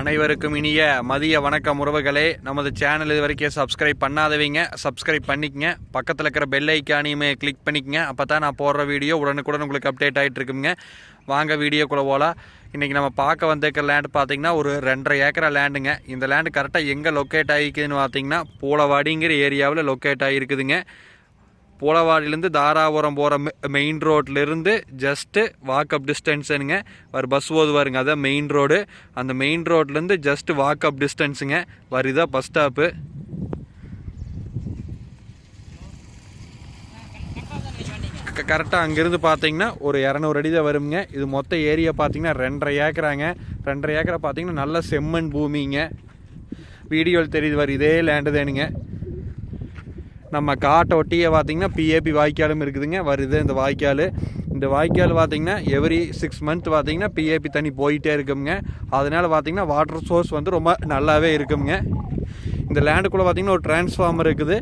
அனைவருக்கும் இனிய மதிய வணக்கம் உறவுகளே. நமது சேனல் இது வரைக்கும் சப்ஸ்கிரைப் பண்ணாதவங்க. சப்ஸ்கிரைப் பண்ணிக்கங்க. பக்கத்தில் இருக்கிற பெல் ஐக்கானையுமே கிளிக் பண்ணிக்கங்க. அப்போ தான் நான் போடுற வீடியோ உடனுக்குடன் உங்களுக்கு அப்டேட் ஆகிட்டு இருக்குங்க. வாங்க வீடியோக்குள்ளே போகலாம் இன்றைக்கி நம்ம பார்க்க வந்திருக்கிற லேண்டு பார்த்திங்கன்னா ஒரு ரெண்டரை ஏக்கரா லேண்டுங்க இந்த லேண்டு கரெக்டாக எங்கே லொக்கேட் ஆகிக்குதுன்னு பார்த்தீங்கன்னா பூலவாடிங்கிற ஏரியாவில் லொக்கேட் ஆகிருக்குதுங்க. பூலவாடியிலேருந்து தாராபுரம் போகிற மெயின் ரோட்லேருந்து ஜஸ்ட்டு வாக்கப் டிஸ்டன்ஸுங்க வர பஸ் ஓதுவாருங்க. அதான் மெயின் ரோடு அந்த மெயின் ரோட்லேருந்து ஜஸ்ட்டு வாக்கப் டிஸ்டன்ஸுங்க வருதா பஸ் ஸ்டாப்பு கரெக்டாக அங்கேருந்து பார்த்தீங்கன்னா ஒரு இரநூறு அடி தான் வருங்க இது மொத்த ஏரியா பார்த்தீங்கன்னா ரெண்டரை ஏக்கராங்க. ரெண்டரை ஏக்கரை பார்த்தீங்கன்னா நல்ல செம்மண் பூமிங்க. வீடியோவில் தெரியுது வர இதே லேண்டு தானுங்க. நம்ம காட்டை ஒட்டியே பார்த்தீங்கன்னா பிஏபி வாய்க்காலும் இருக்குதுங்க. வருது இந்த வாய்க்கால். இந்த வாய்க்கால் பார்த்தீங்கன்னா எவ்ரி சிக்ஸ் மந்த் பார்த்தீங்கன்னா பிஏபி தண்ணி போயிட்டே இருக்குங்க. அதனால் பார்த்தீங்கன்னா வாட்டர் சோர்ஸ் வந்து ரொம்ப நல்லாவே இருக்குங்க. இந்த லேண்டுக்குள்ளே பார்த்தீங்கன்னா ஒரு டிரான்ஸ்ஃபார்மர் இருக்குது.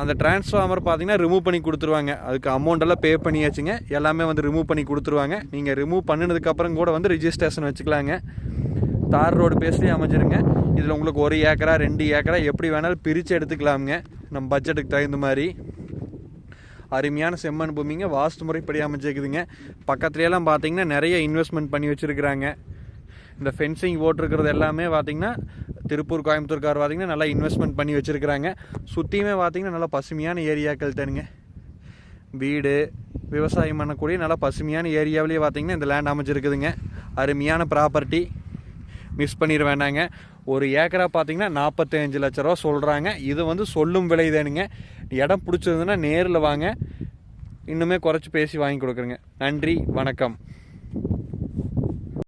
அந்த டிரான்ஸ்ஃபார்மர் பார்த்தீங்கன்னா ரிமூவ் பண்ணி கொடுத்துருவாங்க. அதுக்கு அமௌண்ட் எல்லாம் பே பண்ணியாச்சுங்க. எல்லாமே வந்து ரிமூவ் பண்ணி கொடுத்துருவாங்க. நீங்கள் ரிமூவ் பண்ணினதுக்கப்புறம் கூட வந்து ரிஜிஸ்ட்ரேஷன் வச்சுக்கலாங்க. தார் ரோடு பேஸ்லேயே அமைஞ்சிருங்க. இதில் உங்களுக்கு ஒரு ஏக்கரா ரெண்டு ஏக்கரா எப்படி வேணாலும் பிரித்து எடுத்துக்கலாமுங்க. நம்ம பட்ஜெட்டுக்கு தகுந்த மாதிரி. அருமையான செம்மண் பூமிங்க. வாஸ்து முறைப்படி அமைச்சிருக்குதுங்க பக்கத்துலலாம் பார்த்தீங்கன்னா நிறைய இன்வெஸ்ட்மெண்ட் பண்ணி வச்சுருக்குறாங்க. இந்த ஃபென்சிங் போட்டிருக்கிறது எல்லாமே பார்த்திங்கன்னா திருப்பூர் கோயம்புத்தூர்கார் பார்த்திங்கன்னா நல்லா இன்வெஸ்ட்மெண்ட் பண்ணி வச்சுருக்குறாங்க. சுற்றியுமே பார்த்திங்கன்னா நல்லா பசுமையான ஏரியாக்கள் தானுங்க. வீடு விவசாயம் பண்ணக்கூடிய நல்லா பசுமையான ஏரியாவிலேயே பார்த்திங்கன்னா இந்த லேண்ட் அமைச்சிருக்குதுங்க அருமையான ப்ராப்பர்ட்டி மிஸ் பண்ணிட வேண்டாங்க. ஒரு ஏக்கரா பார்த்தீங்கன்னா நாற்பத்தஞ்சு லட்ச ரூபா சொல்கிறாங்க இது வந்து சொல்லும் விலை தானுங்க. இடம் பிடிச்சிருந்துன்னா நேரில் வாங்க. இன்னுமே குறைச்சி பேசி வாங்கி கொடுக்குறேங்க. நன்றி வணக்கம்.